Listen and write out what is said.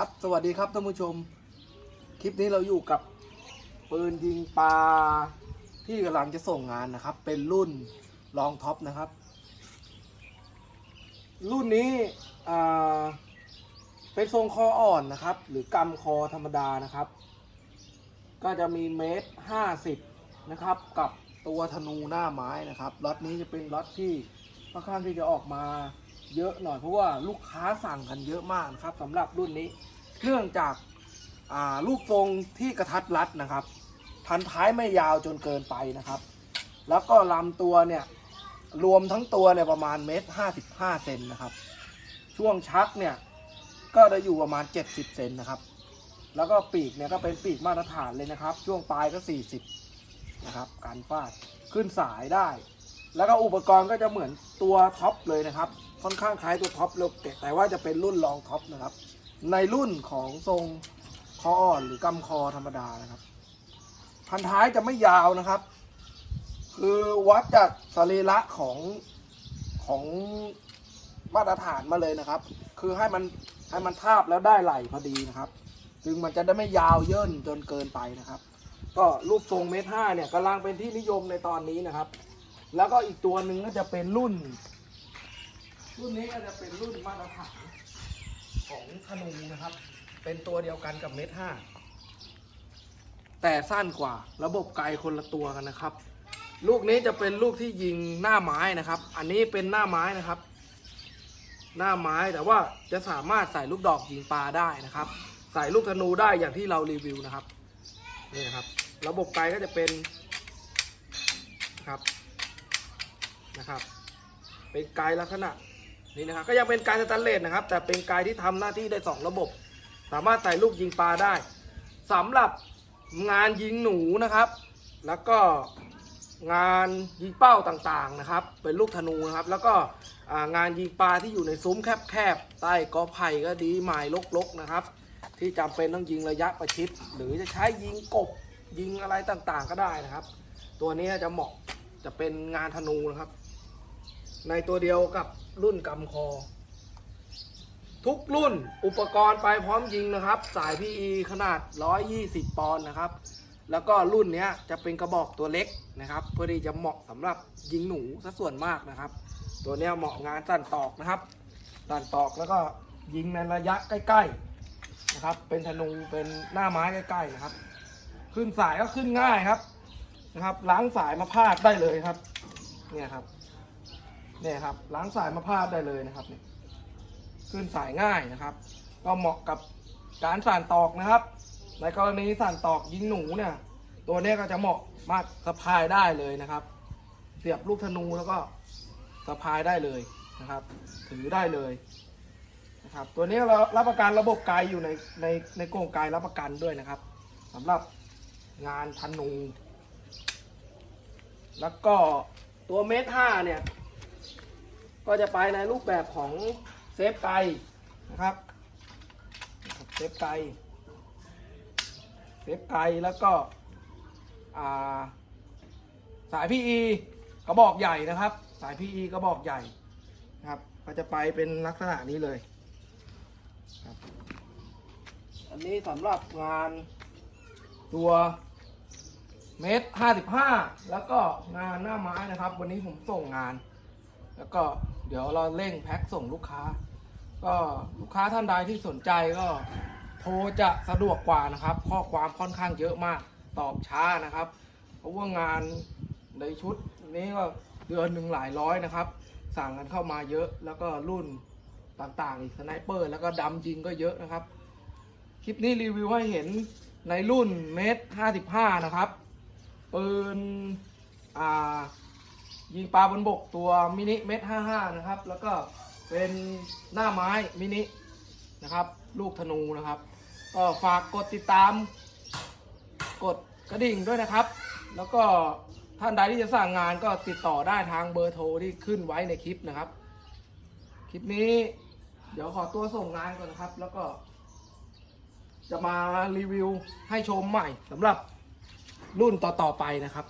ครับ สวัสดีครับท่านผู้ชม คลิปนี้เราอยู่กับปืนยิงปลาที่กำลังจะส่งงานนะครับ เป็นรุ่นลองท็อปนะครับ รุ่นนี้เป็นทรงคออ่อนนะครับ หรือกำคอธรรมดานะครับ ก็จะมีเมตรห้าสิบนะครับ กับตัวธนูหน้าไม้นะครับล็อตนี้จะเป็นล็อตที่ค่อนข้างที่จะออกมา เยอะหน่อยเพราะว่าลูกค้าสั่งกันเยอะมากนะครับสำหรับรุ่นนี้เนื่องจากอ่ารูปทรงที่กระทัดรัดนะครับ พันท้ายไม่ยาวจนเกินไปนะครับ แล้วก็ลำตัวเนี่ยรวมทั้งตัวเนี่ยประมาณเมตรห้าสิบห้าเซนนะครับ ช่วงชักเนี่ยก็จะอยู่ประมาณ70เซนนะครับ แล้วก็ปีกเนี่ยก็เป็นปีกมาตรฐานเลยนะครับ ช่วงปลายก็40นะครับ การฟาดขึ้นสายได้ แล้วก็อุปกรณ์ก็จะเหมือนตัวท็อปเลยนะครับ ค่อนข้างคล้ายตัวท็อปเลยแต่ว่าจะเป็นรุ่นรองท็อปนะครับ ในรุ่นของทรงคออ่อนหรือกำคอธรรมดานะครับ พันท้ายจะไม่ยาวนะครับ คือวัดจากสรีระของของมาตรฐานมาเลยนะครับ คือให้มันให้มันทาบแล้วได้ไหลพอดีนะครับ จึงมันจะได้ไม่ยาวเยินจนเกินไปนะครับ ก็รูปทรงเมตรห้าเนี่ยกำลังเป็นที่นิยมในตอนนี้นะครับ แล้วก็อีกตัวหนึ่งก็จะเป็นรุ่น รุ่นนี้ก็จะเป็นรุ่นมาตรฐานของธนูนะครับ เป็นตัวเดียวกันกับเมตรห้าแต่สั้นกว่าระบบไกลคนละตัวกันนะครับ ลูกนี้จะเป็นลูกที่ยิงหน้าไม้นะครับ อันนี้เป็นหน้าไม้นะครับ หน้าไม้แต่ว่าจะสามารถใส่ลูกดอกยิงปลาได้นะครับ ใส่ลูกธนูได้อย่างที่เรารีวิวนะครับนี่นะครับ ระบบไกลก็จะเป็นนะครับนะครับ เป็นไกลลักษณะ นี่นะครับก็ยังเป็นไกลสแตนเลสนะครับ แต่เป็นไกลที่ทำหน้าที่ได้สองระบบ สามารถใส่ลูกยิงปลาได้สำหรับงานยิงหนูนะครับ แล้วก็งานยิงเป้าต่างๆนะครับ เป็นลูกธนูนะครับ แล้วก็งานยิงปลาที่อยู่ในซุ้มแคบๆใต้กอไผ่ก็ดีไม้ลกๆนะครับ ที่จำเป็นต้องยิงระยะประชิด หรือจะใช้ยิงกบยิงอะไรต่างๆก็ได้นะครับ ตัวนี้จะเหมาะจะเป็นงานธนูนะครับ ในตัวเดียวกับ รุ่นกำคอ ทุกรุ่นอุปกรณ์ไปพร้อมยิงนะครับ สาย PE ขนาด 120 ปอนด์นะครับ แล้วก็รุ่นเนี้ยจะเป็นกระบอกตัวเล็กนะครับ เพื่อที่จะเหมาะสำหรับยิงหนูซะส่วนมากนะครับ ตัวเนี้ยเหมาะงานสั่นตอกนะครับสั่นตอกแล้วก็ยิงในระยะใกล้ๆนะครับ เป็นธนูเป็นหน้าไม้ใกล้ๆนะครับ ขึ้นสายก็ขึ้นง่ายครับนะครับ ล้างสายมาพาดได้เลยครับ เนี่ยครับ เนี่ยครับล้างสายมาพาดได้เลยนะครับเนี่ยขึ้นสายง่ายนะครับ ก็เหมาะกับการสั่นตอกนะครับ ในกรณีสั่นตอกยิงหนูเนี่ย ตัวนี้ก็จะเหมาะมากสะพายได้เลยนะครับ เสียบลูกธนูแล้วก็สะพายได้เลยนะครับ ถือได้เลยนะครับตัวนี้เรารับประกันระบบไกลอยู่ในในในกรงไกลรับประกันด้วยนะครับสำหรับงานธนู แล้วก็ตัวเมตรห้าเนี่ย ก็จะไปในรูปแบบของเซฟไกนะครับเซฟไกเซฟไกแล้วก็อ่าสาย PE กระบอกใหญ่นะครับ สาย PE กระบอกใหญ่นะครับก็จะไปเป็นลักษณะนี้เลยครับอันนี้สำหรับงานตัวเมตรห้าสิบห้าแล้วก็งานหน้าไม้นะครับ วันนี้ผมส่งงาน แล้วก็ ดี๋ยวเราเร่งแพ็คส่งลูกค้า ก็ลูกค้าท่านใดที่สนใจก็โทรจะสะดวกกว่านะครับ ข้อความค่อนข้างเยอะมากตอบช้านะครับ เพราะว่างานในชุดนี้ก็เดือนหนึ่งหลายร้อยนะครับ สั่งกันเข้ามาเยอะแล้วก็รุ่นต่างๆอีกสไนเปอร์ แล้วก็ดำยิงก็เยอะนะครับ คลิปนี้รีวิวให้เห็นในรุ่นเมตรห้าสิบห้านะครับปืนอ่า ยิงปลาบนบกตัวมินิเมตรห้าห้านะครับ แล้วก็เป็นหน้าไม้มินินะครับ ลูกธนูนะครับ ก็ฝากกดติดตาม กดกระดิ่งด้วยนะครับ แล้วก็ท่านใดที่จะสั่งงานก็ติดต่อได้ทางเบอร์โทรที่ขึ้นไว้ในคลิปนะครับ คลิปนี้เดี๋ยวขอตัวส่งงานก่อนนะครับ แล้วก็ จะมารีวิวให้ชมใหม่สำหรับรุ่นต่อๆไปนะครับ